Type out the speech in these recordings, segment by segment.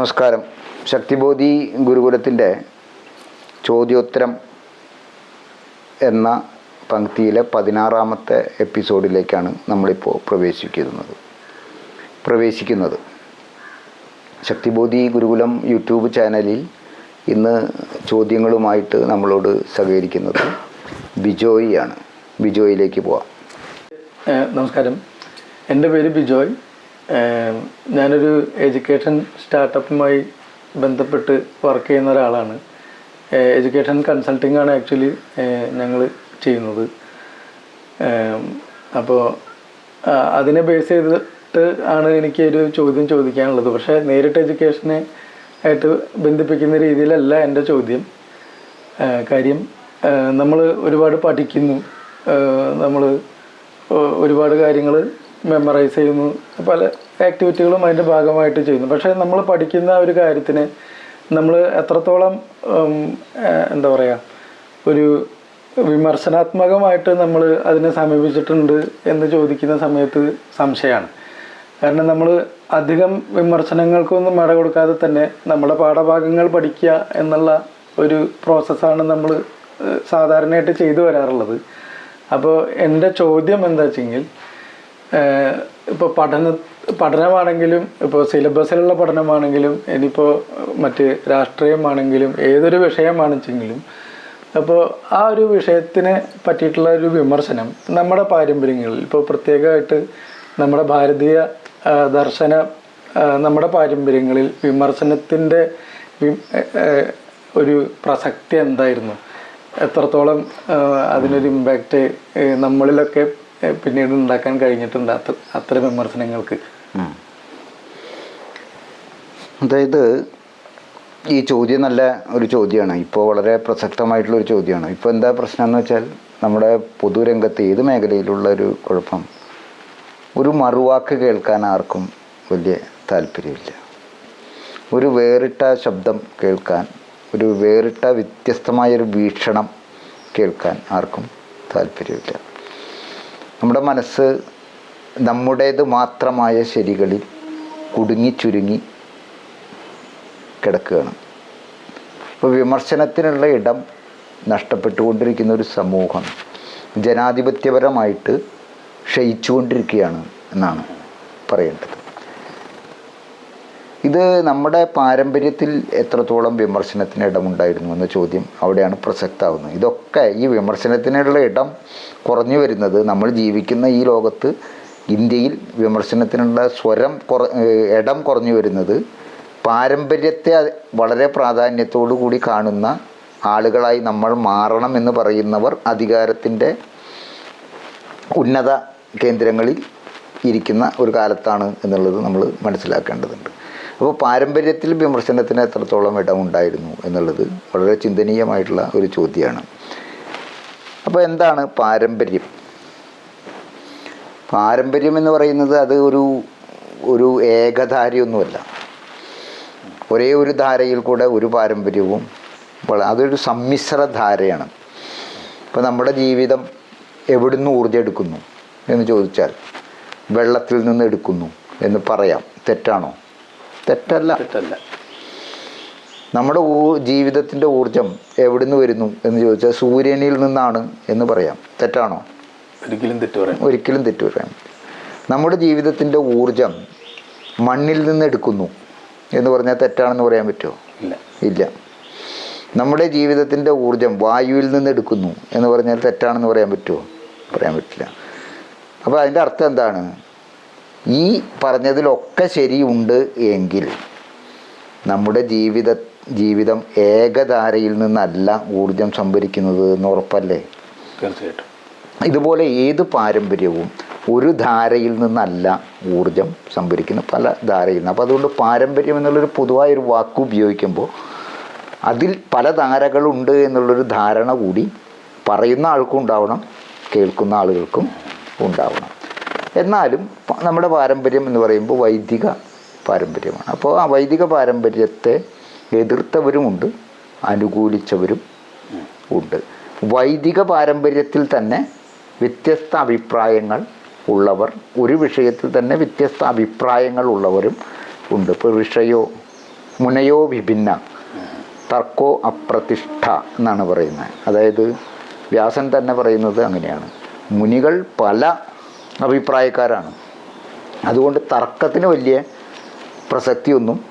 നമസ്കാരം. ശക്തിബോധി ഗുരുകുലത്തിന്റെ ചോദ്യോത്തരം എന്ന പങ്ക്തിയിലെ പതിനാറാമത്തെ എപ്പിസോഡിലേക്കാണ് നമ്മളിപ്പോൾ പ്രവേശിക്കുന്നത്. പ്രവേശിക്കുന്നത്. ശക്തിബോധി ഗുരുകുലം യൂട്യൂബ് ചാനലിൽ ഇന്ന് ചോദ്യങ്ങളുമായിട്ട് നമ്മളോട് സഹകരിക്കുന്നത് ബിജോയിയാണ്. ബിജോയിലേക്ക് പോവാം. നമസ്കാരം. എന്റെ പേര് ബിജോയ്. ഞാനൊരു എഡ്യൂക്കേഷൻ സ്റ്റാർട്ടപ്പുമായി ബന്ധപ്പെട്ട് വർക്ക് ചെയ്യുന്ന ഒരാളാണ്. എഡ്യൂക്കേഷൻ കൺസൾട്ടിംഗ് ആണ് ആക്ച്വലി ഞങ്ങൾ ചെയ്യുന്നത്. അപ്പോൾ അതിനെ ബേസ് ചെയ്തിട്ട് ആണ് എനിക്ക് ഒരു ചോദ്യം ചോദിക്കാനുള്ളത്. പക്ഷേ നേരിട്ട് എഡ്യൂക്കേഷനെ ആയിട്ട് ബന്ധിപ്പിക്കുന്ന രീതിയിലല്ല എന്റെ ചോദ്യം. കാര്യം നമ്മൾ ഒരുപാട് പഠിക്കുന്നു. നമ്മൾ ഒരുപാട് കാര്യങ്ങൾ മെമ്മറൈസ് ചെയ്യുന്നു. പല ആക്ടിവിറ്റികളും അതിന്റെ ഭാഗമായിട്ട് ചെയ്യുന്നു. പക്ഷേ നമ്മൾ പഠിക്കുന്ന ഒരു കാര്യത്തിന് നമ്മൾ എത്രത്തോളം എന്താ പറയുക ഒരു വിമർശനാത്മകമായിട്ട് നമ്മൾ അതിനെ സമീപിച്ചിട്ടുണ്ട് എന്ന് ചോദിക്കുന്ന സമയത്ത് സംശയമാണ്. കാരണം നമ്മൾ അധികം വിമർശനങ്ങൾക്കൊന്നും മട കൊടുക്കാതെ തന്നെ നമ്മുടെ പാഠഭാഗങ്ങൾ പഠിക്കുക എന്നുള്ള ഒരു പ്രോസസ്സാണ് നമ്മൾ സാധാരണയായിട്ട് ചെയ്തു വരാറുള്ളത്. അപ്പോൾ എന്റെ ചോദ്യം എന്താ വെച്ചെങ്കിൽ ഇപ്പോൾ പഠന പഠനമാണെങ്കിലും ഇപ്പോൾ സിലബസിലുള്ള പഠനമാണെങ്കിലും ഇനിയിപ്പോൾ മറ്റ് രാഷ്ട്രീയമാണെങ്കിലും ഏതൊരു വിഷയമാണെച്ചെങ്കിലും അപ്പോൾ ആ ഒരു വിഷയത്തിനെ പറ്റിയിട്ടുള്ള ഒരു വിമർശനം നമ്മുടെ പാരമ്പര്യങ്ങളിൽ ഇപ്പോൾ പ്രത്യേകമായിട്ട് നമ്മുടെ ഭാരതീയ ദർശന നമ്മുടെ പാരമ്പര്യങ്ങളിൽ വിമർശനത്തിന്റെ ഒരു പ്രസക്തി എന്തായിരുന്നു? എത്രത്തോളം അതിനൊരു ഇമ്പാക്റ്റ് നമ്മളിലൊക്കെ പിന്നീട് ഉണ്ടാക്കാൻ കഴിഞ്ഞിട്ടുണ്ട് അത്ര അത്ര വിമർശനങ്ങൾക്ക്. അതായത് ഈ ചോദ്യം നല്ല ഒരു ചോദ്യമാണ്. ഇപ്പോൾ വളരെ പ്രസക്തമായിട്ടുള്ള ഒരു ചോദ്യമാണ്. ഇപ്പോൾ എന്താ പ്രശ്നം എന്ന് വെച്ചാൽ നമ്മുടെ പൊതുരംഗത്ത് ഏത് മേഖലയിലുള്ള ഒരു കുഴപ്പം? ഒരു മറുവാക്ക് കേൾക്കാൻ ആർക്കും വലിയ താല്പര്യമില്ല. ഒരു വേറിട്ട ശബ്ദം കേൾക്കാൻ ഒരു വേറിട്ട വ്യത്യസ്തമായൊരു വീക്ഷണം കേൾക്കാൻ ആർക്കും താല്പര്യമില്ല. നമ്മുടെ മനസ്സ് നമ്മുടേത് മാത്രമായ ശരികളിൽ കുടുങ്ങി ചുരുങ്ങി കിടക്കുകയാണ്. ഇപ്പോൾ വിമർശനത്തിനുള്ള ഇടം നഷ്ടപ്പെട്ടുകൊണ്ടിരിക്കുന്ന ഒരു സമൂഹം ജനാധിപത്യപരമായിട്ട് ക്ഷയിച്ചുകൊണ്ടിരിക്കുകയാണ് എന്നാണ് പറയേണ്ടത്. ഇത് നമ്മുടെ പാരമ്പര്യത്തിൽ എത്രത്തോളം വിമർശനത്തിന് ഇടമുണ്ടായിരുന്നു എന്ന ചോദ്യം അവിടെയാണ് പ്രസക്തമാവുന്നത് ഇതൊക്കെ ഈ വിമർശനത്തിനുള്ള ഇടം കുറഞ്ഞു വരുന്നത് നമ്മൾ ജീവിക്കുന്ന ഈ ലോകത്ത് ഇന്ത്യയിൽ വിമർശനത്തിനുള്ള സ്വരം കുറ ഇടം കുറഞ്ഞു വരുന്നത് പാരമ്പര്യത്തെ വളരെ പ്രാധാന്യത്തോടു കൂടി കാണുന്ന ആളുകളായി നമ്മൾ മാറണം എന്ന് പറയുന്നവർ അധികാരത്തിന്റെ ഉന്നത കേന്ദ്രങ്ങളിൽ ഇരിക്കുന്ന ഒരു കാലത്താണ് എന്നുള്ളത് നമ്മൾ മനസ്സിലാക്കേണ്ടതുണ്ട്. അപ്പോൾ പാരമ്പര്യത്തിൽ വിമർശനത്തിന് എത്രത്തോളം ഇടമുണ്ടായിരുന്നു എന്നുള്ളത് വളരെ ചിന്തനീയമായിട്ടുള്ള ഒരു ചോദ്യമാണ്. അപ്പോൾ എന്താണ് പാരമ്പര്യം? പാരമ്പര്യം എന്ന് പറയുന്നത് അത് ഒരു ഒരു ഏകധാരയൊന്നുമല്ല. ഒരേ ഒരു ധാരയിൽ കൂടെ ഒരു പാരമ്പര്യവും അതൊരു സമ്മിശ്ര ധാരയാണ്. ഇപ്പോൾ നമ്മുടെ ജീവിതം എവിടുന്ന് ഊർജം എടുക്കുന്നു എന്ന് ചോദിച്ചാൽ വെള്ളത്തിൽ നിന്ന് എടുക്കുന്നു എന്ന് പറയാം. തെറ്റാണോ? തെറ്റല്ല. തെറ്റല്ല. നമ്മുടെ ഊ ജീവിതത്തിന്റെ ഊർജം എവിടുന്ന് വരുന്നു എന്ന് ചോദിച്ചാൽ സൂര്യനിൽ നിന്നാണ് എന്ന് പറയാം. തെറ്റാണോ? ഒരിക്കലും തെറ്റു പറയാം. ഒരിക്കലും തെറ്റു പറയാം. നമ്മുടെ ജീവിതത്തിന്റെ ഊർജം മണ്ണിൽ നിന്ന് എടുക്കുന്നു എന്ന് പറഞ്ഞാൽ തെറ്റാണെന്ന് പറയാൻ പറ്റുമോ? ഇല്ല. ഇല്ല. നമ്മുടെ ജീവിതത്തിന്റെ ഊർജം വായുവിൽ നിന്ന് എടുക്കുന്നു എന്ന് പറഞ്ഞാൽ തെറ്റാണെന്ന് പറയാൻ പറ്റുമോ? പറയാൻ പറ്റില്ല. അപ്പോൾ അതിന്റെ അർത്ഥം എന്താണ്? ഈ പറഞ്ഞതിലൊക്കെ ശരിയുണ്ട് എങ്കിൽ നമ്മുടെ ജീവിത ജീവിതം ഏകധാരയിൽ നിന്നല്ല ഊർജം സംഭരിക്കുന്നത് എന്ന് ഉറപ്പല്ലേ? തീർച്ചയായിട്ടും. ഇതുപോലെ ഏത് പാരമ്പര്യവും ഒരു ധാരയിൽ നിന്നല്ല ഊർജം സംഭരിക്കുന്ന പല ധാരയിൽ നിന്ന്. അപ്പോൾ അതുകൊണ്ട് പാരമ്പര്യം എന്നുള്ളൊരു പൊതുവായൊരു വാക്ക് ഉപയോഗിക്കുമ്പോൾ അതിൽ പല ധാരകളുണ്ട് എന്നുള്ളൊരു ധാരണ കൂടി പറയുന്ന ആൾക്കും ഉണ്ടാവണം കേൾക്കുന്ന ആളുകൾക്കും ഉണ്ടാവണം. എന്നാലും നമ്മുടെ പാരമ്പര്യം എന്ന് പറയുമ്പോൾ വൈദിക പാരമ്പര്യമാണ്. അപ്പോൾ ആ വൈദിക പാരമ്പര്യത്തെ എതിർത്തവരുമുണ്ട് അനുകൂലിച്ചവരും ഉണ്ട്. വൈദിക പാരമ്പര്യത്തിൽ തന്നെ വ്യത്യസ്ത അഭിപ്രായങ്ങൾ ഉള്ളവർ ഒരു വിഷയത്തിൽ തന്നെ വ്യത്യസ്ത അഭിപ്രായങ്ങൾ ഉള്ളവരും ഉണ്ട്. ഇപ്പോൾ വിഷയോ മുനയോ വിഭിന്ന തർക്കോ അപ്രതിഷ്ഠ എന്നാണ് പറയുന്നത്. അതായത് വ്യാസൻ തന്നെ പറയുന്നത് അങ്ങനെയാണ്. മുനികൾ പല അഭിപ്രായക്കാരാണ്. അതുകൊണ്ട് തർക്കത്തിന് വലിയ പ്രസക്തിയൊന്നും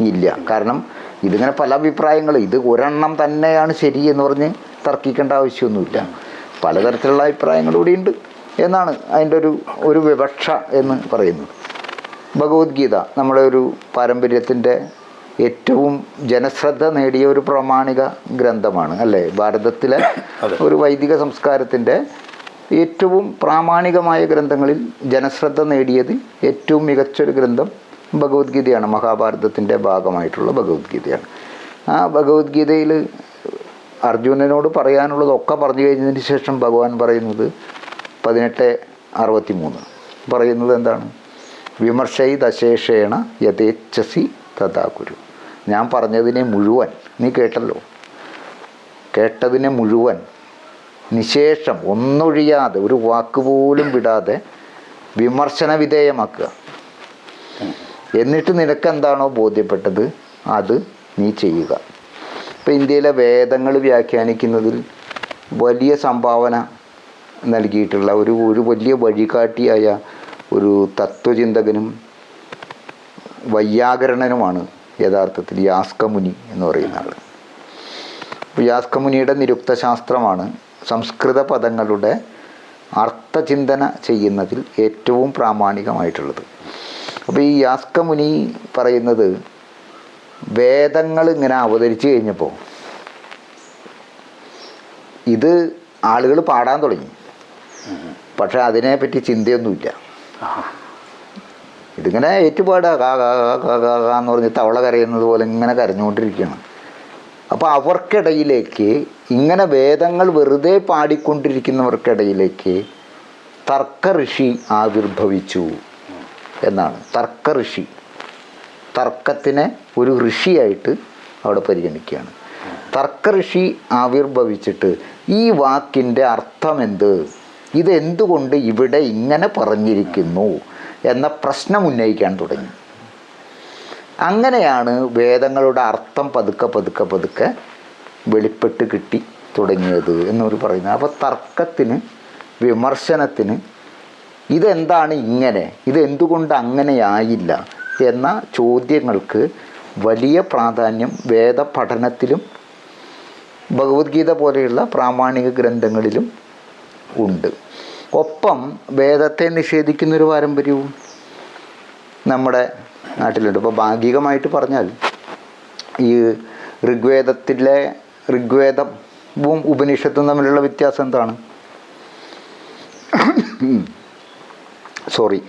ഇല്ല. കാരണം ഇതിങ്ങനെ പല അഭിപ്രായങ്ങൾ ഇത് ഒരെണ്ണം തന്നെയാണ് ശരി എന്ന് പറഞ്ഞ് തർക്കിക്കേണ്ട ആവശ്യമൊന്നുമില്ല. പലതരത്തിലുള്ള അഭിപ്രായങ്ങൾ കൂടിയുണ്ട് എന്നാണ് അതിന്റെ ഒരു ഒരു വിവക്ഷ എന്ന് പറയുന്നത്. ഭഗവത്ഗീത നമ്മുടെ ഒരു പാരമ്പര്യത്തിന്റെ ഏറ്റവും ജനശ്രദ്ധ നേടിയ ഒരു പ്രാമാണിക ഗ്രന്ഥമാണ് അല്ലേ? ഭാരതത്തിലെ ഒരു വൈദിക സംസ്കാരത്തിന്റെ ഏറ്റവും പ്രാമാണികമായ ഗ്രന്ഥങ്ങളിൽ ജനശ്രദ്ധ നേടിയതിൽ ഏറ്റവും മികച്ചൊരു ഗ്രന്ഥം ഭഗവത്ഗീതയാണ് മഹാഭാരതത്തിന്റെ ഭാഗമായിട്ടുള്ള ഭഗവത്ഗീതയാണ്. ആ ഭഗവത്ഗീതയിൽ അർജുനനോട് പറയാനുള്ളതൊക്കെ പറഞ്ഞു കഴിഞ്ഞതിന് ശേഷം ഭഗവാൻ പറയുന്നത് പതിനെട്ട് അറുപത്തി മൂന്ന് പറയുന്നത് എന്താണ്? വിമർശയി ദശേഷേണ യഥേച്ഛസി തഥാകുരു. ഞാൻ പറഞ്ഞതിനെ മുഴുവൻ നീ കേട്ടല്ലോ? കേട്ടതിനെ മുഴുവൻ നിശേഷം ഒന്നൊഴിയാതെ ഒരു വാക്കുപോലും വിടാതെ വിമർശന വിധേയമാക്കുക. എന്നിട്ട് നിനക്ക് എന്താണോ ബോധ്യപ്പെട്ടത് അത് നീ ചെയ്യുക. ഇപ്പം ഇന്ത്യയിലെ വേദങ്ങൾ വ്യാഖ്യാനിക്കുന്നതിൽ വലിയ സംഭാവന നൽകിയിട്ടുള്ള ഒരു ഒരു വലിയ വഴികാട്ടിയായ ഒരു തത്വചിന്തകനും വൈയാകരണനുമാണ് യഥാർത്ഥത്തിൽ യാസ്കമുനി എന്ന് പറയുന്ന ആൾ യാസ്കമുനിയുടെ നിരുക്തശാസ്ത്രമാണ് സംസ്കൃത പദങ്ങളുടെ അർത്ഥചിന്തന ചെയ്യുന്നതിൽ ഏറ്റവും പ്രാമാണികമായിട്ടുള്ളത്. അപ്പോൾ ഈ യാസ്കമുനി പറയുന്നത് വേദങ്ങൾ ഇങ്ങനെ അവതരിച്ചു കഴിഞ്ഞപ്പോൾ ഇത് ആളുകൾ പാടാൻ തുടങ്ങി. പക്ഷെ അതിനെപ്പറ്റി ചിന്തയൊന്നുമില്ല. ഇതിങ്ങനെ ഏറ്റുപാടുക കാ കാ കാ കാ എന്ന് പറഞ്ഞ് തവള കരയുന്നത് പോലെ ഇങ്ങനെ കരഞ്ഞുകൊണ്ടിരിക്കുകയാണ്. അപ്പോൾ അവർക്കിടയിലേക്ക് ഇങ്ങനെ വേദങ്ങൾ വെറുതെ പാടിക്കൊണ്ടിരിക്കുന്നവർക്കിടയിലേക്ക് തർക്ക ഋഷി ആവിർഭവിച്ചു എന്നാണ്. തർക്ക ഋഷി തർക്കത്തിനെ ഒരു ഋഷിയായിട്ട് അവിടെ പരിഗണിക്കുകയാണ്. തർക്ക ഋഷി ആവിർഭവിച്ചിട്ട് ഈ വാക്കിന്റെ അർത്ഥമെന്ത്? ഇതെന്തുകൊണ്ട് ഇവിടെ ഇങ്ങനെ പറഞ്ഞിരിക്കുന്നു എന്ന പ്രശ്നം ഉന്നയിക്കാൻ തുടങ്ങി. അങ്ങനെയാണ് വേദങ്ങളുടെ അർത്ഥം പതുക്കെ പതുക്കെ പതുക്കെ വെളിപ്പെട്ട് കിട്ടി തുടങ്ങിയത് എന്നവർ പറയുന്നത്. അപ്പോൾ തർക്കത്തിന് വിമർശനത്തിന് ഇതെന്താണ് ഇങ്ങനെ? ഇതെന്തുകൊണ്ട് അങ്ങനെയായില്ല എന്ന ചോദ്യങ്ങൾക്ക് വലിയ പ്രാധാന്യം വേദപഠനത്തിലും ഭഗവത്ഗീത പോലെയുള്ള പ്രാമാണിക ഗ്രന്ഥങ്ങളിലും ഉണ്ട്. ഒപ്പം വേദത്തെ നിഷേധിക്കുന്നൊരു പാരമ്പര്യവും നമ്മുടെ നാട്ടിലുണ്ട്. ഇപ്പോൾ ഭാഗികമായിട്ട് പറഞ്ഞാൽ ഈ ഋഗ്വേദത്തിലെ ഋഗ്വേദവും ഉപനിഷത്തും തമ്മിലുള്ള വ്യത്യാസം എന്താണ്? സോറി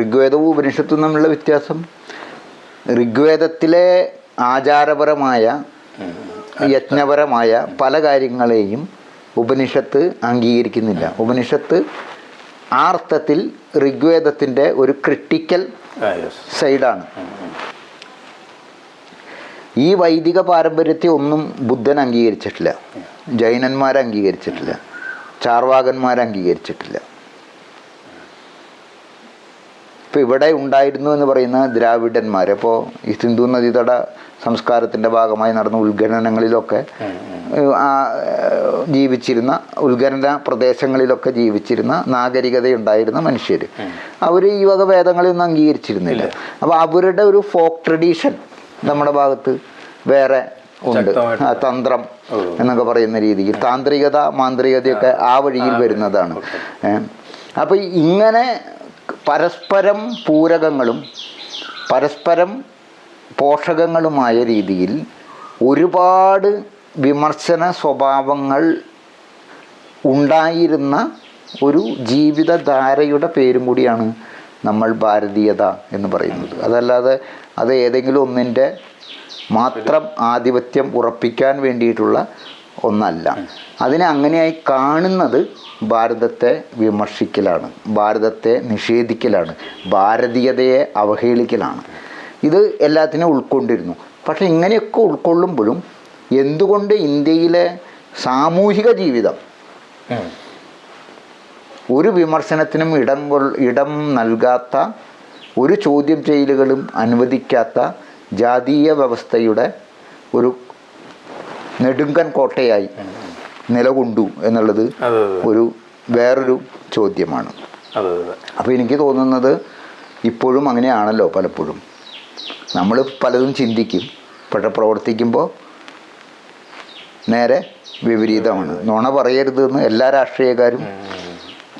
ഋഗ്വേദവും ഉപനിഷത്തും തമ്മിലുള്ള വ്യത്യാസം ഋഗ്വേദത്തിലെ ആചാരപരമായ യജ്ഞപരമായ പല കാര്യങ്ങളെയും ഉപനിഷത്ത് അംഗീകരിക്കുന്നില്ല. ഉപനിഷത്ത് ആ അർത്ഥത്തിൽ ഋഗ്വേദത്തിന്റെ ഒരു ക്രിട്ടിക്കൽ സൈഡാണ് ഈ വൈദിക പാരമ്പര്യത്തെ ഒന്നും ബുദ്ധൻ അംഗീകരിച്ചിട്ടില്ല. ജൈനന്മാർ അംഗീകരിച്ചിട്ടില്ല. ചാർവാകന്മാർ അംഗീകരിച്ചിട്ടില്ല. ഇപ്പോൾ ഇവിടെ ഉണ്ടായിരുന്നു എന്ന് പറയുന്ന ദ്രാവിഡന്മാർ അപ്പോൾ ഈ സിന്ധു നദീതട സംസ്കാരത്തിന്റെ ഭാഗമായി നടന്ന ഉത്ഖനനങ്ങളിലൊക്കെ ആ, ജീവിച്ചിരുന്ന ഉത്ഖനന പ്രദേശങ്ങളിലൊക്കെ ജീവിച്ചിരുന്ന നാഗരികതയുണ്ടായിരുന്ന മനുഷ്യർ അവർ ഈ വക വേദങ്ങളെയൊന്നും അംഗീകരിച്ചിരുന്നില്ല. അപ്പോൾ അവരുടെ ഒരു ഫോക്ക് ട്രഡീഷൻ നമ്മുടെ ഭാഗത്ത് വേറെ ഉണ്ട്. തന്ത്രം എന്നൊക്കെ പറയുന്ന രീതിയിൽ. താന്ത്രികത മാന്ത്രികതയൊക്കെ ആ വഴിയിൽ വരുന്നതാണ്. അപ്പോൾ ഇങ്ങനെ പരസ്പരം പൂരകങ്ങളും പരസ്പരം പോഷകങ്ങളുമായ രീതിയിൽ ഒരുപാട് വിമർശന സ്വഭാവങ്ങൾ ഉണ്ടായിരുന്ന ഒരു ജീവിതധാരയുടെ പേരും കൂടിയാണ് നമ്മൾ ഭാരതീയത എന്ന് പറയുന്നത്. അതല്ലാതെ അത് ഏതെങ്കിലും ഒന്നിന്റെ മാത്രം ആധിപത്യം ഉറപ്പിക്കാൻ വേണ്ടിയിട്ടുള്ള ഒന്നല്ല. അതിനെ അങ്ങനെയായി കാണുന്നത് ഭാരതത്തെ വിമർശിക്കലാണ് ഭാരതത്തെ നിഷേധിക്കലാണ് ഭാരതീയതയെ അവഹേളിക്കലാണ്. ഇത് എല്ലാത്തിനും ഉൾക്കൊണ്ടിരുന്നു. പക്ഷെ ഇങ്ങനെയൊക്കെ ഉൾക്കൊള്ളുമ്പോഴും എന്തുകൊണ്ട് ഇന്ത്യയിലെ സാമൂഹിക ജീവിതം ഒരു വിമർശനത്തിനും ഇടം ഇടം നൽകാത്ത ഒരു ചോദ്യം ചെയ്യലുകളും അനുവദിക്കാത്ത ജാതീയ വ്യവസ്ഥയുടെ ഒരു നെടുങ്കൻ കോട്ടയായി നിലകൊണ്ടു എന്നുള്ളത് ഒരു വേറൊരു ചോദ്യമാണ്. അപ്പോൾ എനിക്ക് തോന്നുന്നത് ഇപ്പോഴും അങ്ങനെയാണല്ലോ പലപ്പോഴും. നമ്മൾ പലതും ചിന്തിക്കും. പക്ഷെ പ്രവർത്തിക്കുമ്പോൾ നേരെ വിപരീതമാണ്. നുണ പറയരുത് എന്ന് എല്ലാ രാഷ്ട്രീയക്കാരും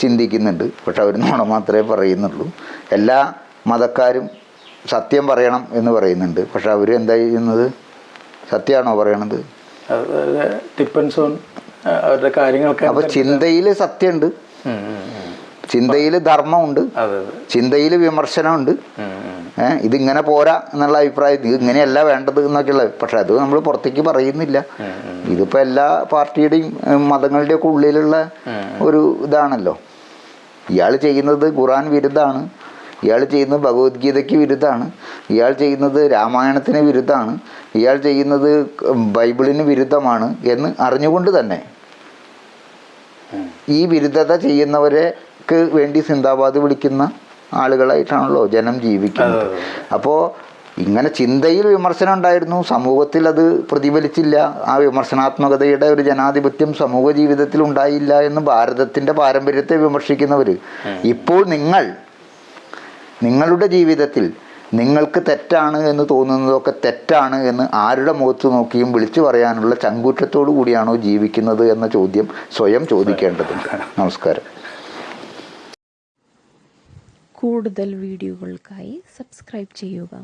ചിന്തിക്കുന്നുണ്ട്. പക്ഷെ അവർ നുണ മാത്രമേ പറയുന്നുള്ളൂ. എല്ലാ മതക്കാരും സത്യം പറയണം എന്ന് പറയുന്നുണ്ട്. പക്ഷെ അവർ എന്താ ചെയ്യുന്നത്? സത്യമാണോ പറയണത്? അവരുടെ കാര്യങ്ങളൊക്കെ അപ്പൊ ചിന്തയിൽ സത്യമുണ്ട്. ചിന്തയിൽ ധർമ്മമുണ്ട്. ചിന്തയിൽ വിമർശനമുണ്ട്. ഇതിങ്ങനെ പോരാ എന്നുള്ള അഭിപ്രായം. ഇത് ഇങ്ങനെയല്ല വേണ്ടത് എന്നൊക്കെയുള്ള. പക്ഷെ അത് നമ്മൾ പുറത്തേക്ക് പറയുന്നില്ല. ഇതിപ്പോ എല്ലാ പാർട്ടിയുടെയും മതങ്ങളുടെയൊക്കെ ഉള്ളിലുള്ള ഒരു ഇതാണല്ലോ. ഇയാൾ ചെയ്യുന്നത് ഖുറാൻ വിരുദ്ധമാണ്. ഇയാൾ ചെയ്യുന്നത് ഭഗവത്ഗീതയ്ക്ക് വിരുദ്ധമാണ്. ഇയാൾ ചെയ്യുന്നത് രാമായണത്തിന് വിരുദ്ധമാണ്. ഇയാൾ ചെയ്യുന്നത് ബൈബിളിന് വിരുദ്ധമാണ് എന്ന് അറിഞ്ഞുകൊണ്ട് തന്നെ. ഈ വിരുദ്ധത ചെയ്യുന്നവരെക്ക് വേണ്ടി സിന്ദാബാദ് വിളിക്കുന്ന ആളുകളായിട്ടാണല്ലോ ജനം ജീവിക്കുന്നത്. അപ്പോൾ ഇങ്ങനെ ചിന്തയിൽ വിമർശനം ഉണ്ടായിരുന്നു. സമൂഹത്തിൽ അത് പ്രതിഫലിച്ചില്ല. ആ വിമർശനാത്മകതയുടെ ഒരു ജനാധിപത്യം സമൂഹ ജീവിതത്തിൽ ഉണ്ടായില്ല എന്ന് ഭാരതത്തിന്റെ പാരമ്പര്യത്തെ വിമർശിക്കുന്നവർ ഇപ്പോൾ നിങ്ങൾ നിങ്ങളുടെ ജീവിതത്തിൽ നിങ്ങൾക്ക് തെറ്റാണ് എന്ന് തോന്നുന്നതൊക്കെ തെറ്റാണ് എന്ന് ആരുടെ മുഖത്ത് നോക്കിയും വിളിച്ചു പറയാനുള്ള ചങ്കൂറ്റത്തോടു കൂടിയാണോ ജീവിക്കുന്നത് എന്ന ചോദ്യം സ്വയം ചോദിക്കേണ്ടതുണ്ട്. നമസ്കാരം. കൂടുതൽ വീഡിയോകൾക്കായി സബ്സ്ക്രൈബ് ചെയ്യുക.